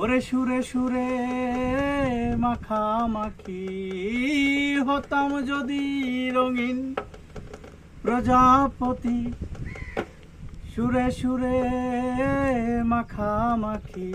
ওরে সুরে সুরে মাখামাখি হতাম যদি রঙিন প্রজাপতি। সুরে সুরে মাখামাখি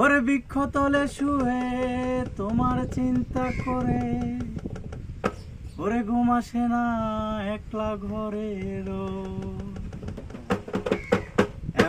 ওরে বৃক্ষ তলে শুয়ে তোমার চিন্তা করে। ওরে ঘুম আসে না একলা ঘরেরও।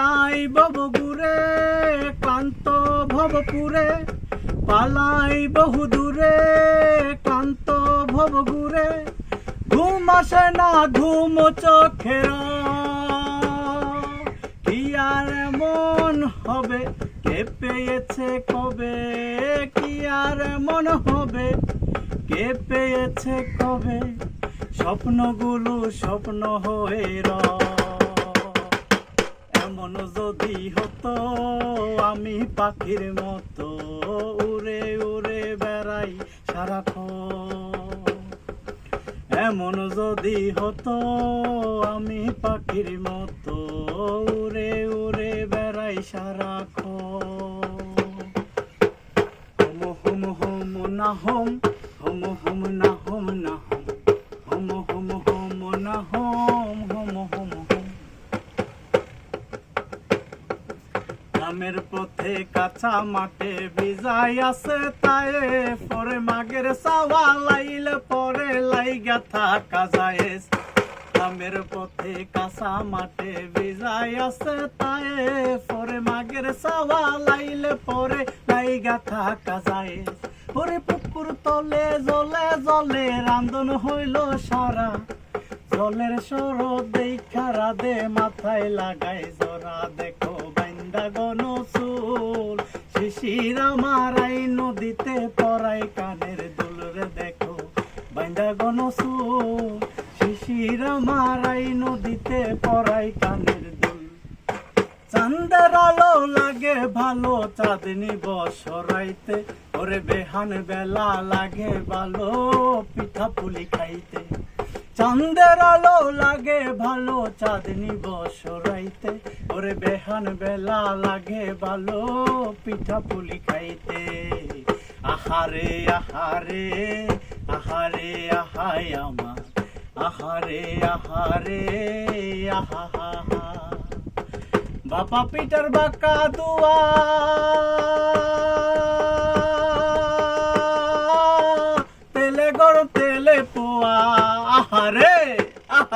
পালাই ববগুরে কান্ত ভবপুরে। পালাই বহু দূরে কান্ত ভবগুরে। ঘুম আসে না, ঘুম চোখের কি আর এমন হবে? কে পেয়েছে কবে? কি আর এমন হবে? কে পেয়েছে কবে? স্বপ্নগুলো স্বপ্ন হয়ে রয় এমন যদি হতো, আমি পাখির মতো উড়ে উড়ে বেড়াই সারাক্ষণ। এমন যদি হতো, আমি পাখির মতো উড়ে উড়ে বেড়াই সারাক্ষণ। হোম হোম হোম না হোম হোম হোম না হোম না হোম হোম হোম না হোম হোম গ্রামের পথে কাঁচা মাঠে ভিজাই আছে তাই। পরে মাগের সাওয়া লাইল, পরে লাইগা থাকা যায়। গ্রামের পথে কাঁচা মাঠে ভিজাই আছে তাই। পরে মাগের সাওয়া লাইল, পরে লাইগা থাকা যায়। পরে পুকুর তলে জলে জলে রান্ধন হইল সারা। জলের সরদ দেখা রাধে, মাথায় লাগাই জরা দেখো। শিশির আমার আই নদীতে পড়াই, কানের দুলরে দেখো, বাইন্দা গন চুল শিশির আমার নদীতে পড়াই, কানের দুল। চান্দের আলো লাগে ভালো চাঁদনি বসরাইতে ওরে বেহান বেলা লাগে ভালো, পিঠা পুলি খাইতে। চাঁদের আলো লাগে ভালো চাঁদনি বসরাইতে ওরে বেহান বেলা লাগে ভালো, পিঠা পুলি খাইতে। আহারে আহারে আহারে, আহাই আমার। আহারে আহারে, আহা বাপা পিটার বাঁকা দুয়া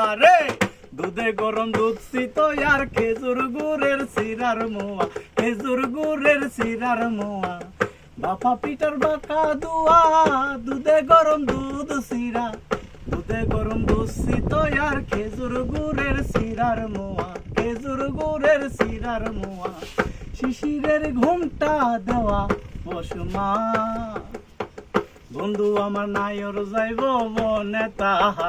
আহারে দুধে গরম দুধ শীত আর খেজুর গুড়ের সিরার মোয়া, খেজুর গুড়ের সিরার মোয়া। বাপা পিটার বাঁকা দুয়া, দুধে গরম দুধ সিরা দুধে গরম দুধ শীত আর খেজুর গুড়ের সিরার মোয়া, খেজুর গুড়ের সিরার মোয়া। শিশিরের ঘুমটা দেওয়া পশুমা বন্ধু, আমার নায়র যাইব মনে তাহা